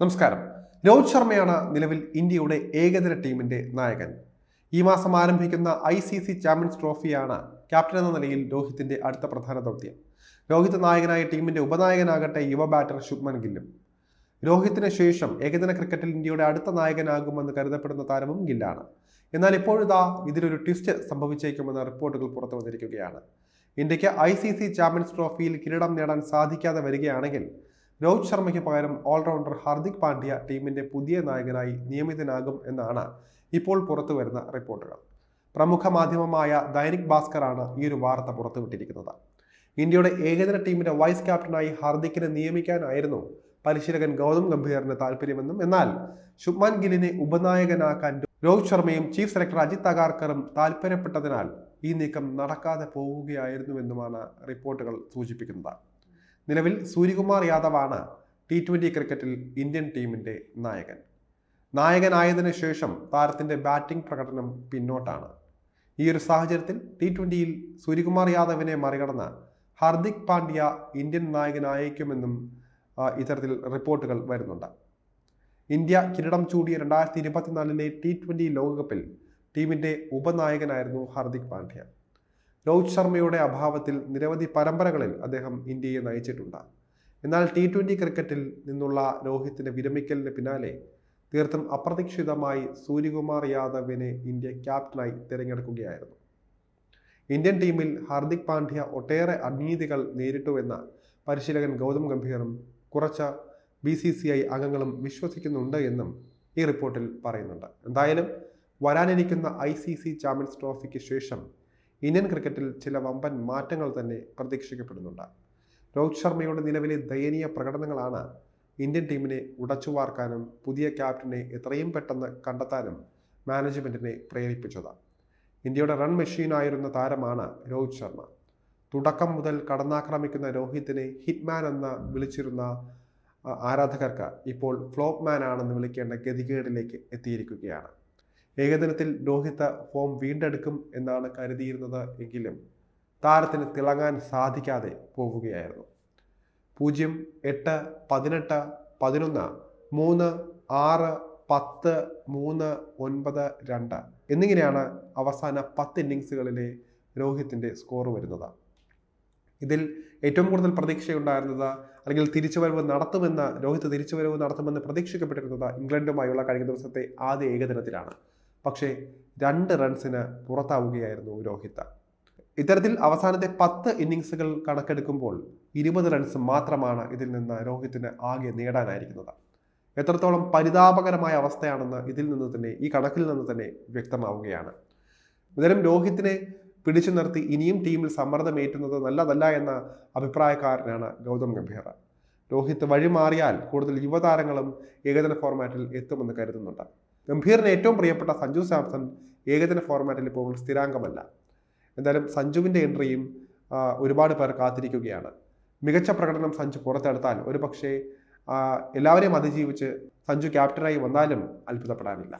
നമസ്കാരം. രോഹിത് ശർമ്മയാണ് നിലവിൽ ഇന്ത്യയുടെ ഏകദിന ടീമിന്റെ നായകൻ. ഈ മാസം ആരംഭിക്കുന്ന ഐ സി സി ചാമ്പ്യൻസ് ട്രോഫിയാണ് ക്യാപ്റ്റൻ എന്ന നിലയിൽ രോഹിത്തിന്റെ അടുത്ത പ്രധാന ദൗത്യം. രോഹിത് നായകനായ ടീമിന്റെ ഉപനായകനാകട്ടെ യുവ ബാറ്റർ ശുഭ്മൻ ഗില്ലും. രോഹിത്തിന് ശേഷം ഏകദിന ക്രിക്കറ്റിൽ ഇന്ത്യയുടെ അടുത്ത നായകനാകുമെന്ന് കരുതപ്പെടുന്ന താരവും ഗില്ലാണ്. എന്നാൽ ഇപ്പോഴിതാ ഇതിലൊരു ട്വിസ്റ്റ് സംഭവിച്ചേക്കുമെന്ന റിപ്പോർട്ടുകൾ പുറത്തു വന്നിരിക്കുകയാണ് ഇന്ത്യയ്ക്ക് ഐ സി സി ചാമ്പ്യൻസ് ട്രോഫിയിൽ കിരീടം നേടാൻ സാധിക്കാതെ വരികയാണെങ്കിൽ രോഹിത് ശർമ്മയ്ക്ക് പകരം ഓൾറൗണ്ടർ ഹാർദിക് പാണ്ഡ്യ ടീമിന്റെ പുതിയ നായകനായി നിയമിതനാകും എന്നാണ് ഇപ്പോൾ പുറത്തു വരുന്ന റിപ്പോർട്ടുകൾ. പ്രമുഖ മാധ്യമമായ ദൈനിക് ഭാസ്കറാണ് ഈ ഒരു വാർത്ത പുറത്തുവിട്ടിരിക്കുന്നത്. ഇന്ത്യയുടെ ഏകദിന ടീമിന്റെ വൈസ് ക്യാപ്റ്റനായി ഹാർദിക്കിനെ നിയമിക്കാനായിരുന്നു പരിശീലകൻ ഗൗതം ഗംഭീറിന് താല്പര്യമെന്നും എന്നാൽ ശുഭ്മാൻ ഗില്ലിനെ ഉപനായകനാക്കാൻ രോഹിത് ശർമ്മയും ചീഫ് സെലക്ടർ അജിത് അഗാർക്കറും താല്പര്യപ്പെട്ടതിനാൽ ഈ നീക്കം നടക്കാതെ പോവുകയായിരുന്നുവെന്നുമാണ് റിപ്പോർട്ടുകൾ സൂചിപ്പിക്കുന്നത്. നിലവിൽ സൂര്യകുമാർ യാദവാണ് ടി ട്വന്റി ക്രിക്കറ്റിൽ ഇന്ത്യൻ ടീമിന്റെ നായകൻ. നായകനായതിനു ശേഷം താരത്തിന്റെ ബാറ്റിംഗ് പ്രകടനം പിന്നോട്ടാണ്. ഈ ഒരു സാഹചര്യത്തിൽ ടി ട്വന്റിയിൽ സൂര്യകുമാർ യാദവിനെ മറികടന്ന് ഹർദിക് പാണ്ഡ്യ ഇന്ത്യൻ നായകനായേക്കുമെന്നും ഇത്തരത്തിൽ റിപ്പോർട്ടുകൾ വരുന്നുണ്ട്. ഇന്ത്യ കിരീടം ചൂടിയ രണ്ടായിരത്തി ഇരുപത്തിനാലിലെ ടി ട്വന്റി ലോകകപ്പിൽ ടീമിന്റെ ഉപനായകനായിരുന്നു ഹർദിക് പാണ്ഡ്യ. രോഹിത് ശർമ്മയുടെ അഭാവത്തിൽ നിരവധി പരമ്പരകളിൽ അദ്ദേഹം ഇന്ത്യയെ നയിച്ചിട്ടുണ്ട്. എന്നാൽ ടി ട്വന്റി ക്രിക്കറ്റിൽ നിന്നുള്ള രോഹിത്തിന്റെ വിരമിക്കലിന് പിന്നാലെ തീർത്തും അപ്രതീക്ഷിതമായി സൂര്യകുമാർ യാദവിനെ ഇന്ത്യ ക്യാപ്റ്റനായി തിരഞ്ഞെടുക്കുകയായിരുന്നു. ഇന്ത്യൻ ടീമിൽ ഹാർദിക് പാണ്ഡ്യ ഒട്ടേറെ അനീതികൾ നേരിട്ടുവെന്ന പരിശീലകൻ ഗൗതം ഗംഭീറും കുറച്ച് ബി സി സി ഐ അംഗങ്ങളും വിശ്വസിക്കുന്നുണ്ട് എന്നും ഈ റിപ്പോർട്ടിൽ പറയുന്നുണ്ട്. എന്തായാലും വരാനിരിക്കുന്ന ഐ സി സി ചാമ്പ്യൻസ് ട്രോഫിക്ക് ശേഷം ഇന്ത്യൻ ക്രിക്കറ്റിൽ ചില വമ്പൻ മാറ്റങ്ങൾ തന്നെ പ്രതീക്ഷിക്കപ്പെടുന്നുണ്ട്. രോഹിത് ശർമ്മയുടെ നിലവിലെ ദയനീയ പ്രകടനങ്ങളാണ് ഇന്ത്യൻ ടീമിനെ ഉടച്ചുവാർക്കാനും പുതിയ ക്യാപ്റ്റനെ എത്രയും പെട്ടെന്ന് കണ്ടെത്താനും മാനേജ്മെന്റിനെ പ്രേരിപ്പിച്ചത്. ഇന്ത്യയുടെ റൺ മെഷീനായിരുന്ന താരമാണ് രോഹിത് ശർമ്മ. തുടക്കം മുതൽ കടന്നാക്രമിക്കുന്ന രോഹിത്തിനെ ഹിറ്റ്മാൻ എന്ന് വിളിച്ചിരുന്ന ആരാധകർക്ക് ഇപ്പോൾ ഫ്ലോപ്പ് മാൻ ആണെന്ന് വിളിക്കേണ്ട ഗതികേടിലേക്ക് എത്തിയിരിക്കുകയാണ്. ഏകദിനത്തിൽ രോഹിത് ഫോം വീണ്ടെടുക്കും എന്നാണ് കരുതിയിരുന്നത് എങ്കിലും താരത്തിന് തിളങ്ങാൻ സാധിക്കാതെ പോവുകയായിരുന്നു. പൂജ്യം എട്ട് പതിനെട്ട് പതിനൊന്ന് മൂന്ന് ആറ് പത്ത് മൂന്ന് ഒൻപത് രണ്ട് എന്നിങ്ങനെയാണ് അവസാന പത്ത് ഇന്നിങ്സുകളിലെ രോഹിത്തിന്റെ സ്കോർ വരുന്നത്. ഇതിൽ ഏറ്റവും കൂടുതൽ പ്രതീക്ഷയുണ്ടായിരുന്നത് അല്ലെങ്കിൽ തിരിച്ചുവരവ് നടത്തുമെന്ന് രോഹിത് തിരിച്ചുവരവ് നടത്തുമെന്ന് പ്രതീക്ഷിക്കപ്പെട്ടിരുന്നത് ഇംഗ്ലണ്ടുമായുള്ള കഴിഞ്ഞ ദിവസത്തെ ആദ്യ ഏകദിനത്തിലാണ്. പക്ഷേ രണ്ട് റൺസിന് പുറത്താവുകയായിരുന്നു രോഹിത്. ഇത്തരത്തിൽ അവസാനത്തെ പത്ത് ഇന്നിങ്സുകൾ കണക്കെടുക്കുമ്പോൾ ഇരുപത് റൺസ് മാത്രമാണ് ഇതിൽ നിന്ന് രോഹിത്തിന് ആകെ നേടാനായിരിക്കുന്നത്. എത്രത്തോളം പരിതാപകരമായ അവസ്ഥയാണെന്ന് ഇതിൽ നിന്ന് തന്നെ ഈ കണക്കിൽ നിന്ന് തന്നെ വ്യക്തമാവുകയാണ്. എന്തായാലും രോഹിത്തിനെ പിടിച്ചു നിർത്തി ഇനിയും ടീമിൽ സമ്മർദ്ദമേറ്റുന്നത് നല്ലതല്ല എന്ന അഭിപ്രായക്കാരനാണ് ഗൗതം ഗംഭീർ. രോഹിത് വഴിമാറിയാൽ കൂടുതൽ യുവതാരങ്ങളും ഏകദിന ഫോർമാറ്റിൽ എത്തുമെന്ന് കരുതുന്നുണ്ട്. ഗംഭീറിന് ഏറ്റവും പ്രിയപ്പെട്ട സഞ്ജു സാംസൺ ഏകദിന ഫോർമാറ്റിൽ ഇപ്പോൾ സ്ഥിരാംഗമല്ല. എന്തായാലും സഞ്ജുവിന്റെ എൻട്രിയും ഒരുപാട് പേർ കാത്തിരിക്കുകയാണ്. മികച്ച പ്രകടനം സഞ്ജു പുറത്തെടുത്താൽ ഒരു പക്ഷേ എല്ലാവരെയും അതിജീവിച്ച് സഞ്ജു ക്യാപ്റ്റനായി വന്നാലും അത്ഭുതപ്പെടാനില്ല.